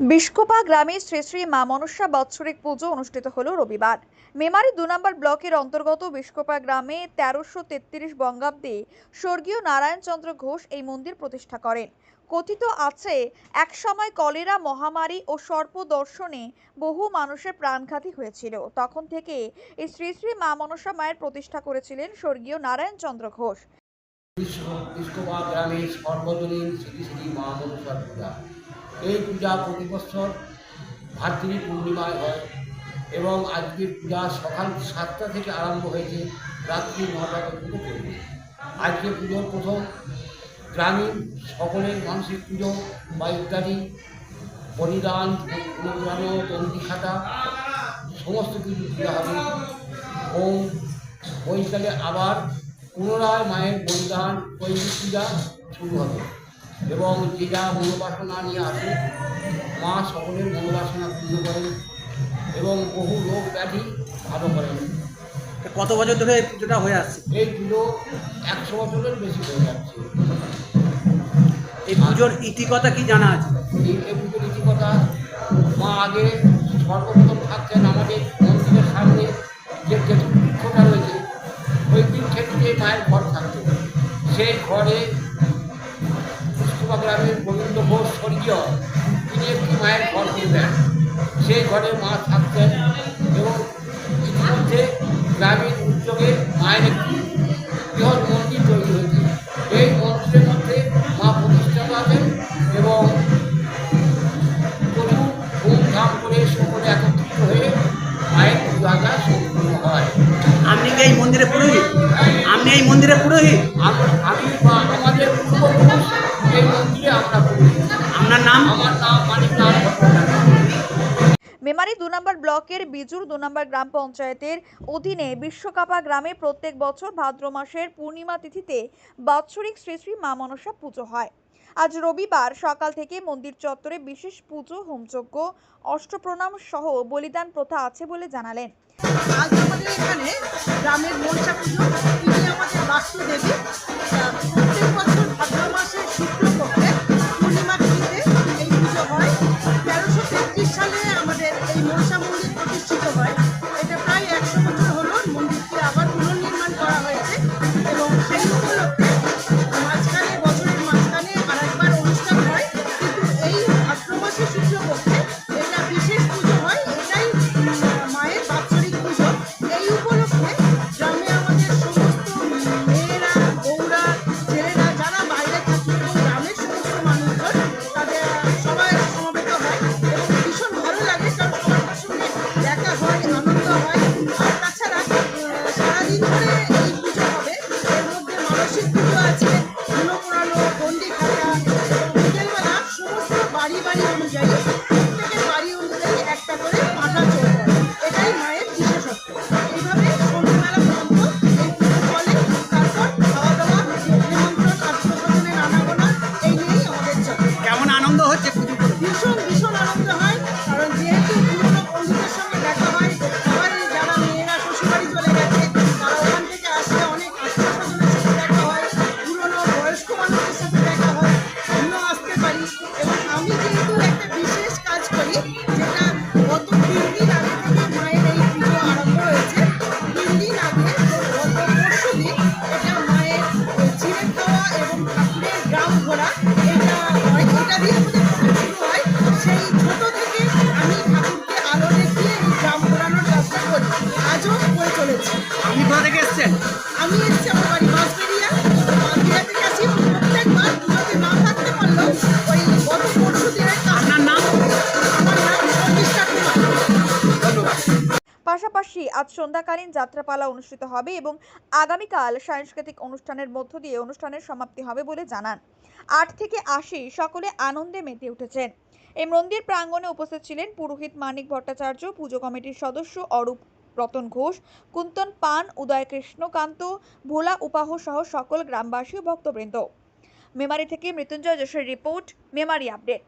বিষ্কোপা গ্রামে শ্রী শ্রী মা মনসা বাৎসরিক পুজো অনুষ্ঠিত হলো রবিবার। মেমারি দু নম্বর ব্লকের অন্তর্গত বিষ্কোপা গ্রামে তেরোশো তেত্রিশ বঙ্গাব্দে স্বর্গীয় নারায়ণচন্দ্র ঘোষ এই মন্দির প্রতিষ্ঠা করেন। কথিত আছে একসময় কলেরা, মহামারী ও সর্পদর্শনে বহু মানুষের প্রাণঘাতী হয়েছিল। তখন থেকে এই শ্রী শ্রী মা মনসা মায়ের প্রতিষ্ঠা করেছিলেন স্বর্গীয় নারায়ণচন্দ্র ঘোষ। গ্রামে সর্বজনীন শ্রী শ্রী মা মনসার পূজা। এই পূজা প্রতি বছর ভাতৃ পূর্ণিমায় হয় এবং আজকের পূজা সকাল সাতটা থেকে আরম্ভ হয়েছে রাত্রি নটা পর্যন্ত চলবে। আজকে পুজোর প্রথম গ্রামীণ সকলের মানসিক পুজো বা ইত্যাদি বলিদান তন্দি খাতা, সমস্ত কিছু পূজা হবে। ওম বৈকালে আবার পুনরায় মায়ের বলিদান কৈলিক পূজা শুরু হবে। এবং যে যা মনোবাসনা নিয়ে আসে। মা সকলের মনোবাসনা পুজো করেন এবং বহু রোগ ব্যাধি ভালো করেন। কত বছর ধরে এই পুজোটা হয়ে আসছে? এই পুজো একশো বছরের বেশি হয়ে যাচ্ছে। এই পুজোর ইতিকথা কি জানা আছে? এই পুজোর রীতিকথা মা আগে সর্বপ্রথম থাকতেন আমাদের মন্দিরের সামনে যে যে বৃক্ষটা রয়েছে ওই বৃক্ষের দিকে মায়ের ঘর থাকতো। সেই ঘরে গ্রামের গোবিন্দ ঘোষ স্বর্গীয় তিনি একটি মায়ের ঘর করবেন সেই ঘরে মা থাকতেন এবং ইতিমধ্যে গ্রামীণ উদ্যোগে মায়ের একটি বৃহৎ মন্দির তৈরি হয়েছে। এই মন্দিরের মধ্যে মা প্রতিষ্ঠাতা আছেন এবং প্রচুর ধুমধাম করে সকলে একত্রিত হয়ে মায়ের পূজাটা সম্পূর্ণ হয়। আপনি এই মন্দিরে পুরোহিত? আপনি এই মন্দিরে পুরোহিত? আম- নম্বর ব্লকের বিজুর দু নম্বর গ্রাম পঞ্চায়েতের অধীনে বিশ্বকাপা গ্রামে প্রত্যেক বছর ভাদ্র মাসের পূর্ণিমা তিথিতে বাৎসরিক শ্রী শ্রী মা মনসা পুজো হয়। আজ রবিবার সকাল থেকে মন্দির চত্বরে বিশেষ পুজো, হোমযজ্ঞ, অষ্টপ্রণাম সহ বলিদান প্রথা আছে বলে জানালেন। আজ আমাদের এখানে গ্রামের মনসা পুজো আমাদের বাস্তু দেবী আনন্দ হচ্ছে পুজো করে। ভীষণ ভীষণ আনন্দ হয়, কারণ যেহেতু পুরোনো বন্ধুদের সঙ্গে দেখা হয়, সবারই যারা মেয়েরা শ্বশুরবাড়ি চলে গেছে, তারা ওখান থেকে আসলে অনেক আত্মীয়স্বজনের সাথে দেখা হয়, পুরোনো বয়স্ক মানুষের সাথে দেখা হয়, আমিও আসতে পারি। এবং আমি যেহেতু একটা বিশেষ কাজ করি, যেটা গত তিন দিন আগে থেকে মায়ের এই পুজো আরম্ভ হয়েছে, তিন দিন আগে, গত পরশু দিন, এটা মায়ের চিড়ে খাওয়া এবং ঠাকুরের গ্রাম ঘোরা দিয়ে আজও পাশাপাশি আজ সন্ধ্যাকালীন যাত্রাপালা অনুষ্ঠিত হবে এবং আগামীকাল সাংস্কৃতিক অনুষ্ঠানের মধ্য দিয়ে অনুষ্ঠানের সমাপ্তি হবে বলে জানান। আট থেকে আশি সকলে আনন্দে মেতে উঠেছেন। এই মন্দির প্রাঙ্গণে উপস্থিত ছিলেন পুরোহিত মানিক ভট্টাচার্য, পুজো কমিটির সদস্য অরূপ রতন ঘোষ, কুন্তন পান উদয় কৃষ্ণকান্ত ভোলা উপাহ সহ সকল গ্রামবাসী ও ভক্তবৃন্দ। মেমারি থেকে মৃত্যুঞ্জয় যশের রিপোর্ট, মেমারি আপডেট।